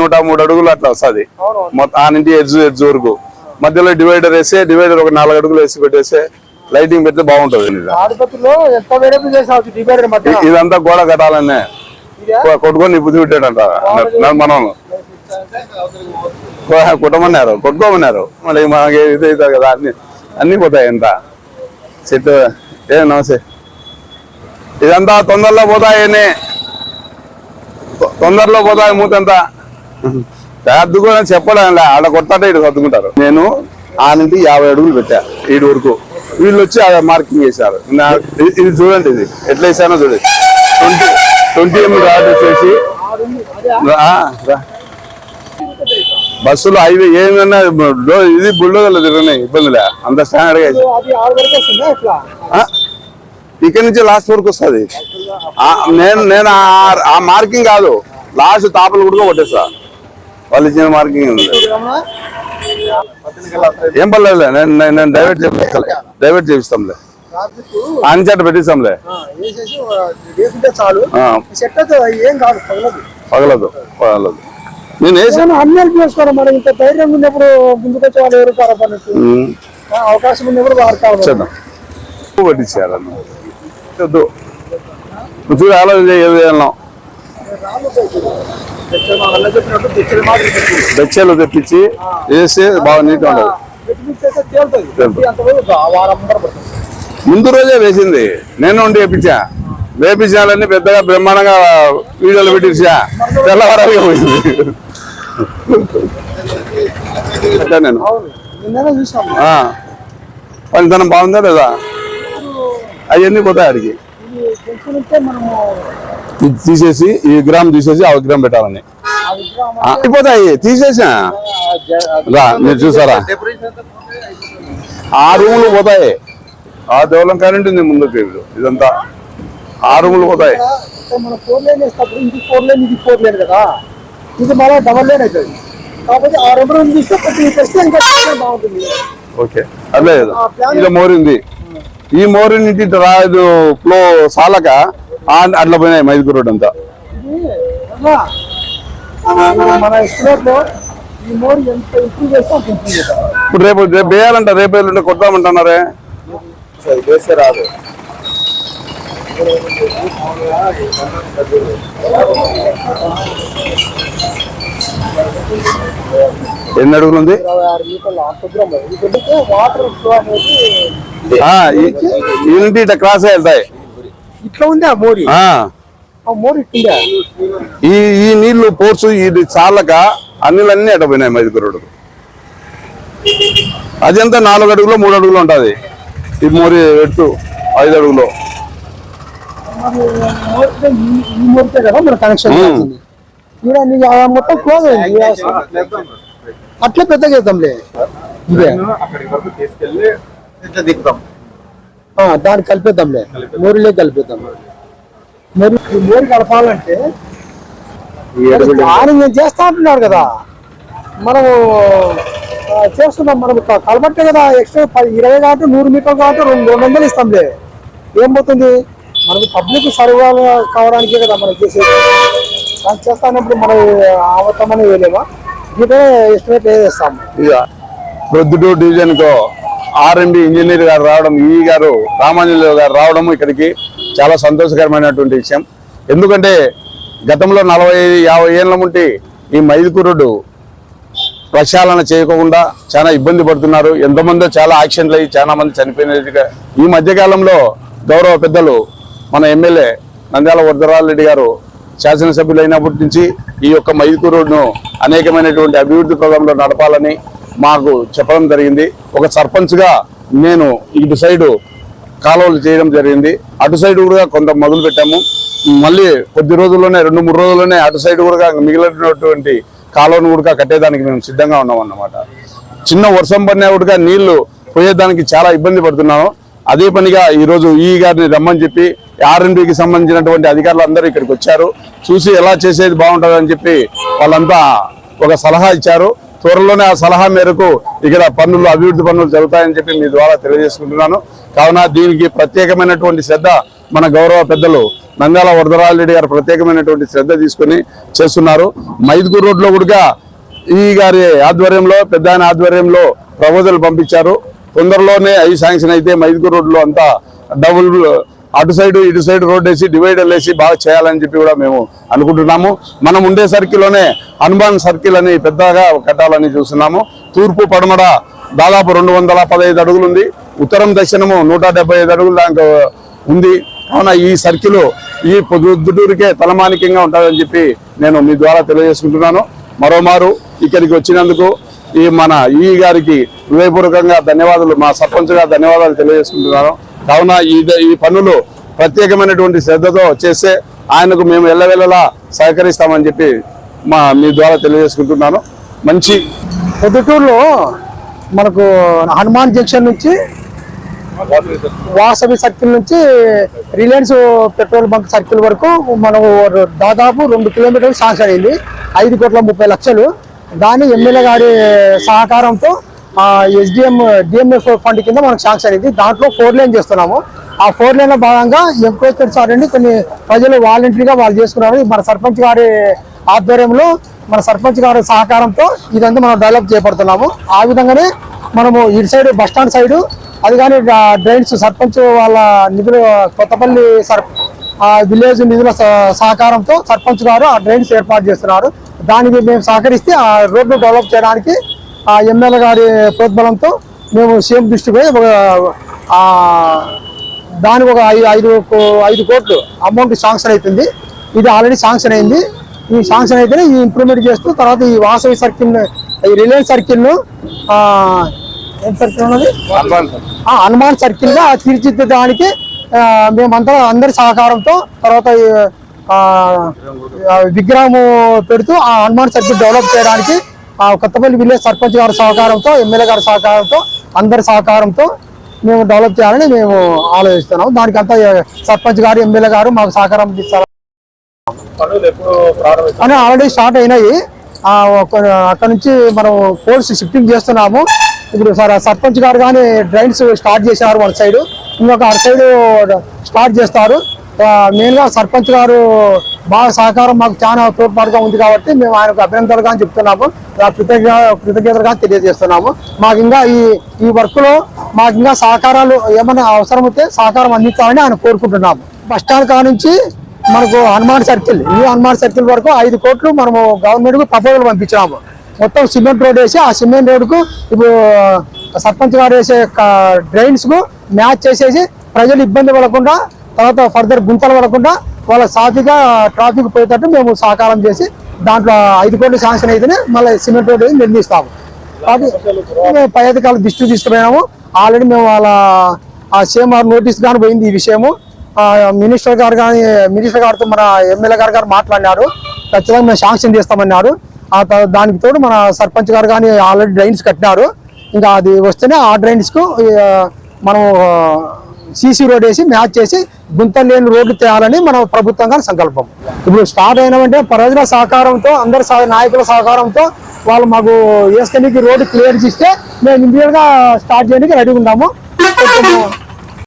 నూట మూడు అడుగులు అట్లా వస్తుంది. మొత్తం ఆ నుండి ఎడ్జ్ ఎడ్జ్ వరకు. మధ్యలో డివైడర్ వేసి డివైడర్ ఒక నాలుగు అడుగులు వేసి పెట్టేసి లైటింగ్ పెడితే బాగుంటది ఇదంతా గోడ కట్టాలనే. కొట్టుకొని బుద్ధి పెట్టాడంట. మనం కొట్టమన్నారు కొట్టుకోమన్నారు. మళ్ళీ మనకి ఇది అవుతుంది కదా అన్ని అన్ని పోతాయి ఎంత? చెట్టు ఏ నమస్తే. ఇదంతా తొందరలో పోతాయని తొందరలో పోతాయి మూతంతా సర్దుకొని చెప్పడం ఆడ కొట్టాటే ఇటు సర్దుకుంటారు. నేను ఆ నుండి యాభై అడుగులు పెట్టా ఈడు వరకు. వీళ్ళు వచ్చి మార్కింగ్ చేశారు. ఇది చూడండి ఇది. ఎట్లా వేసానో చూడండి. ట్వంటీ ట్వంటీ ఎనిమిది ఆర్డర్ చేసి రా, రా. బస్సులు హైవే ఏమన్నా ఇది బుల్డోజర్లు తిరుగున్నాయి ఇబ్బందిలే. అంత స్టాండర్డ్గా ఇక్కడి నుంచి లాస్ట్ వరకు వస్తుంది. నేను నేను ఆ- ఆ మార్కింగ్ కాదు. లాస్ట్ తాపలు కూడా కొట్టేస్తా. వాళ్ళు ఇచ్చిన మార్కింగ్ ఉంది. ఏం పర్లేదు నేను నేను- డైవర్ట్ చేపిస్తాలే. డైవర్ట్ చేపిస్తాంలే. ట్రాఫిక్ అన్చట పెట్టిస్తాంలే పగలదు. పగలదు పగలదు. నేను వేసి ఏమైనా అన్ని హెల్ప్ చేసుకోవడం మనం ఇంత ధైర్యం ఉన్నప్పుడు ముందుకొచ్చే వాళ్ళు ఎవరు అవకాశం ఉన్నప్పుడు వాడతారు చేద్దాం. పట్టించారు అన్న చూడు ఆలోచన చేయదు బెచ్చలు తెప్పించి వేస్తే బాగా నీట్గా ఉండదు ముందు రోజే వేసింది. నేను ఉండి వేపించా. వేపించాలని పెద్దగా బ్రహ్మాండంగా వీడియోలు పెట్టించా. తెల్లవారాలుగా పోయింది. నేను. పనితనం బాగుందా లేదా? అవన్నీ పోతాయి అడిగి తీసేసి ఈ గ్రామ్ తీసేసి ఆ పెట్టాలని. విగ్రహం ఆ, అయిపోతాయి తీసేసా రా మీరు చూసారా? ఆ రూములు పోతాయి. ఆ దేవలం కరెంట్ ఉంది ముందుకు ఇదంతా. ఆ రూములు పోతాయి. ఇక్కడ మన ఫోర్ లైన్ వేసినప్పుడు ఇది ఫోర్ లైన్ ఇది ఫోర్ లైన్ కదా ఇది మళ్ళీ డబల్ లైన్ అవుతుంది కాబట్టి ఆ రెండు రోజులు తీస్తే కొంచెం తెస్తే ఇంకా చాలా బాగుంటుంది ఓకే అదే ఇది మోరింది. ఈ మోరి నుండి ఇటు రాదు ఫ్లో సాలక. అట్లా పోయినాయి మైదుకు రోడ్ అంతా ఇప్పుడు రేపు రేపు వేయాలంట రేపు ఎల్లుండి కొడతామంటున్నారే రాదు ఎన్ని అడుగులు ఉంది ఈ నుండి ఇట్లా క్రాస్ వెళ్తాయి ఇట్లా ఉంది ఆ మోరి? ఆ, ఆ మోరి ఈ ఈ నీళ్ళు పోర్స్ ఇది చాలక అన్నిలన్నీ అట్ట పోయినాయి మైదుకు రోడ్డు అది ఎంత? నాలుగు అడుగులు మూడు అడుగులు ఉంటుంది. ఈ మోరి ఎత్తు ఐదు అడుగులు. ఆ మొత్తం క్లోజ్ అయింది. అట్లే పెద్ద చేద్దాంలే. ఇదే. అక్కడికి వరకు తీసుకెళ్ళి ఇట్లా దిగుతాం. ఆ, దాన్ని కలిపేద్దాంలే మోరిలే కలిపేద్దాం. మరి మోరి కలపాలంటే నేను చేస్తా అంటున్నారు కదా. మనము చేస్తున్నాం. మనం కలబట్టే కదా ఎక్స్ట్రా ఇరవై కాబట్టి నూరు మీటర్లు కాబట్టి రెండు రెండు వందలు ఇస్తాంలే ఏం పోతుంది? మనకి పబ్లిక్ సర్వాలు కావడానికే కదా మనం చేసేది. దాన్ని చేస్తానప్పుడు మనం అవతమని వేయలేమా ఇదే ఎస్టిమేట్ వేసేస్తాము ఇక ప్రొద్దుటూరు డివిజన్కు ఆర్ఎండి ఇంజనీర్ గారు రావడం ఈ గారు రామాంజనేయులు గారు రావడం ఇక్కడికి చాలా సంతోషకరమైనటువంటి విషయం. ఎందుకంటే గతంలో నలభై యాభై ఏళ్ళ ముంటి ఈ మైదుకూరుడు ప్రక్షాళన చేయకుండా చాలా ఇబ్బంది పడుతున్నారు. ఎంతమందో చాలా యాక్సిడెంట్లు అయ్యి చాలా మంది చనిపోయినట్టుగా. ఈ మధ్యకాలంలో గౌరవ పెద్దలు మన ఎమ్మెల్యే నంద్యాల వరదరారెడ్డి గారు శాసనసభ్యులు అయినప్పటి నుంచి ఈ యొక్క మైదుకూరును అనేకమైనటువంటి అభివృద్ధి ప్రోగ్రాంలో నడపాలని మాకు చెప్పడం జరిగింది. ఒక సర్పంచ్గా నేను ఇటు సైడు కాలువలు చేయడం జరిగింది. అటు సైడ్ కూడా కొంత మొదలు పెట్టాము. మళ్ళీ కొద్ది రోజుల్లోనే రెండు మూడు రోజుల్లోనే అటు సైడ్ కూడా మిగిలినటువంటి కాలువను కూడా కట్టేదానికి మేము సిద్ధంగా ఉన్నాం అన్నమాట. చిన్న వర్షం పడినా కూడా నీళ్ళు పోయేదానికి చాలా ఇబ్బంది పడుతున్నాను అదే పనిగా ఈరోజు ఈ గారిని రమ్మని చెప్పి ఆర్ఎన్బికి సంబంధించినటువంటి అధికారులు అందరూ ఇక్కడికి వచ్చారు. చూసి ఎలా చేసేది బాగుంటుందని చెప్పి వాళ్ళంతా ఒక సలహా ఇచ్చారు. త్వరలోనే ఆ సలహా మేరకు ఇక్కడ పనులు అభివృద్ధి పనులు జరుగుతాయని చెప్పి మీ ద్వారా తెలియజేసుకుంటున్నాను. కావున దీనికి ప్రత్యేకమైనటువంటి శ్రద్ధ మన గౌరవ పెద్దలు నంద్యాల వరదరాజరెడ్డి గారు ప్రత్యేకమైనటువంటి శ్రద్ధ తీసుకొని చేస్తున్నారు. మైదుకూరు రోడ్లో కూడా ఈ గారి ఆధ్వర్యంలో పెద్ద ఆయన ఆధ్వర్యంలో ప్రపోజల్ పంపించారు. తొందరలోనే అవి శాంక్షన్ అయితే మైదుకూరు రోడ్లో అంతా డబుల్ అటు సైడ్ ఇటు సైడ్ రోడ్ వేసి డివైడర్ వేసి బాగా చేయాలని చెప్పి కూడా మేము అనుకుంటున్నాము. మనం ఉండే సర్కిల్లోనే హనుమాన్ సర్కిల్ అని పెద్దగా కట్టాలని చూస్తున్నాము. తూర్పు పడమడ దాదాపు రెండు వందల పదహైదు అడుగులు ఉంది. ఉత్తరం దక్షిణము నూట డెబ్బై ఐదు అడుగులు దానికి ఉంది. కావున ఈ సర్కిల్ ఈ పొద్దుటూరికే తలమానికంగా ఉంటుందని చెప్పి నేను మీ ద్వారా తెలియజేసుకుంటున్నాను. మరోమారు ఇక్కడికి వచ్చినందుకు ఈ మన ఈ గారికి హృదయపూర్వకంగా ధన్యవాదాలు మా సర్పంచ్ గారు ధన్యవాదాలు తెలియజేసుకుంటున్నాను. కావున ఈ ఈ పనులు ప్రత్యేకమైనటువంటి శ్రద్ధతో చేస్తే ఆయనకు మేము ఎల్లవెల్లలా సహకరిస్తామని చెప్పి మా మీ ద్వారా తెలియజేసుకుంటున్నాను. మంచి పొద్దుటూరులో మనకు హనుమాన్ జంక్షన్ నుంచి వాసవి సర్కిల్ నుంచి రిలయన్స్ పెట్రోల్ బంక్ సర్కిల్ వరకు మనం దాదాపు రెండు కిలోమీటర్లు శాంక్షన్ అయింది. ఐదు కోట్ల ముప్పై లక్షలు. దాన్ని ఎమ్మెల్యే గారి సహకారంతో ఎస్డిఎం డిఎంఎఫ్ ఫండ్ కింద మనకు శాంక్షన్ అయింది దాంట్లో ఫోర్ లైన్ చేస్తున్నాము. ఆ ఫోర్ లైన్లో భాగంగా సార్ అండి కొన్ని ప్రజలు వాలంటరీగా వాళ్ళు చేసుకున్నారు. మన సర్పంచ్ గారి ఆధ్వర్యంలో మన సర్పంచ్ గారి సహకారంతో ఇదంతా మనం డెవలప్ చేపడుతున్నాము ఆ విధంగానే మనము ఇటు సైడ్ బస్ స్టాండ్ అది కానీ డ్రైన్స్ సర్పంచ్ వాళ్ళ నిధులు కొత్తపల్లి సర్ ఆ విలేజ్ నిధుల స- సహకారంతో సర్పంచ్ గారు ఆ డ్రైన్స్ ఏర్పాటు చేస్తున్నారు. దానికి మేము సహకరిస్తే ఆ రోడ్డు డెవలప్ చేయడానికి ఆ ఎమ్మెల్యే గారి ప్రోద్బలంతో మేము సీఎం దృష్టికి పోయి ఒక, దానికి ఒక ఐదు ఐదు కో- ఐదు కోట్లు అమౌంట్ శాంక్షన్ అవుతుంది ఇది ఆల్రెడీ శాంక్షన్ అయింది. ఈ శాంక్షన్ అయితేనే ఈ ఇంప్రూవ్మెంట్ చేస్తూ తర్వాత ఈ వాసవి సర్కిల్ ఈ రిలయన్స్ సర్కిల్ను ఏం సర్కిల్ ఉన్నది? ఆ హనుమాన్ సర్కిల్గా తీర్చిదిద్దడానికి మేమంతా అందరి సహకారంతో తర్వాత ఈ, ఆ, ఆ, విగ్రహం పెడుతూ ఆ హనుమాన్ సర్కిల్ డెవలప్ చేయడానికి కొత్తపల్లి విలేజ్ సర్పంచ్ గారి సహకారంతో ఎమ్మెల్యే గారి సహకారంతో అందరి సహకారంతో మేము డెవలప్ చేయాలని మేము ఆలోచిస్తున్నాం దానికి అంతా సర్పంచ్ గారు ఎమ్మెల్యే గారు మాకు సహకారం ఇస్తారు? అని ఆల్రెడీ స్టార్ట్ అయినాయి. అక్కడ నుంచి మనం పోల్స్ షిఫ్టింగ్ చేస్తున్నాము. ఇప్పుడు సార్ సర్పంచ్ గారు కానీ డ్రైన్స్ స్టార్ట్ చేశారు వన్ సైడ్. ఇంకొక అటు సైడ్ స్టార్ట్ చేస్తారు. మెయిన్గా సర్పంచ్ గారు బాగా సహకారం మాకు చాలా తోడ్పాటుగా ఉంది కాబట్టి మేము ఆయనకు అభినందనలుగా చెప్తున్నాము. కృతజ్ఞ కృతజ్ఞతలుగా తెలియజేస్తున్నాము. మాకు ఇంకా ఈ ఈ వర్క్లో మాకు ఇంకా సహకారాలు ఏమైనా అవసరం అయితే సహకారం అందించాలని ఆయన కోరుకుంటున్నాము. బస్టాండ్ స్టాండ్ కా నుంచి మనకు హనుమాన్ సర్కిల్ ఈ హనుమాన్ సర్కిల్ వరకు ఐదు కోట్లు మనము గవర్నమెంట్కు ప్రపోజల్ పంపించాము మొత్తం సిమెంట్ రోడ్ వేసి ఆ సిమెంట్ రోడ్కు ఇప్పుడు సర్పంచ్ గారు వేసే డ్రైన్స్కు మ్యాచ్ చేసేసి ప్రజలు ఇబ్బంది పడకుండా తర్వాత ఫర్దర్ గుంతలు పడకుండా వాళ్ళ సాఫీగా ట్రాఫిక్ పోయేటట్టు మేము సహకారం చేసి దాంట్లో ఐదు కోట్లు శాంక్షన్ అయితేనే మళ్ళీ సిమెంట్ రోడ్ నిర్మిస్తాము. మేము పై అధికారులు దృష్టి తీసుకుపోయినాము. ఆల్రెడీ మేము వాళ్ళ ఆ సేమ్ నోటీస్ కానీ పోయింది ఈ విషయము. మినిస్టర్ గారు కానీ మినిస్టర్ గారితో మన ఎమ్మెల్యే గారు గారు మాట్లాడినారు. ఖచ్చితంగా మేము శాంక్షన్ చేస్తామన్నారు. ఆ దానికి తోడు మన సర్పంచ్ గారు కానీ ఆల్రెడీ డ్రైన్స్ కట్టినారు. ఇంకా అది వస్తేనే ఆ డ్రైన్స్కు మనం సీసీ రోడ్ వేసి మ్యాచ్ చేసి గుంత లేని రోడ్లు తేయాలని మన ప్రభుత్వంగా సంకల్పం. ఇప్పుడు స్టార్ట్ అయినామంటే ప్రజల సహకారంతో అందరి సహ- నాయకుల సహకారంతో వాళ్ళు మాకు వేసుకొని రోడ్డు క్లియర్ చేస్తే మేము ఇమీడియట్గా స్టార్ట్ చేయడానికి రెడీ ఉన్నాము.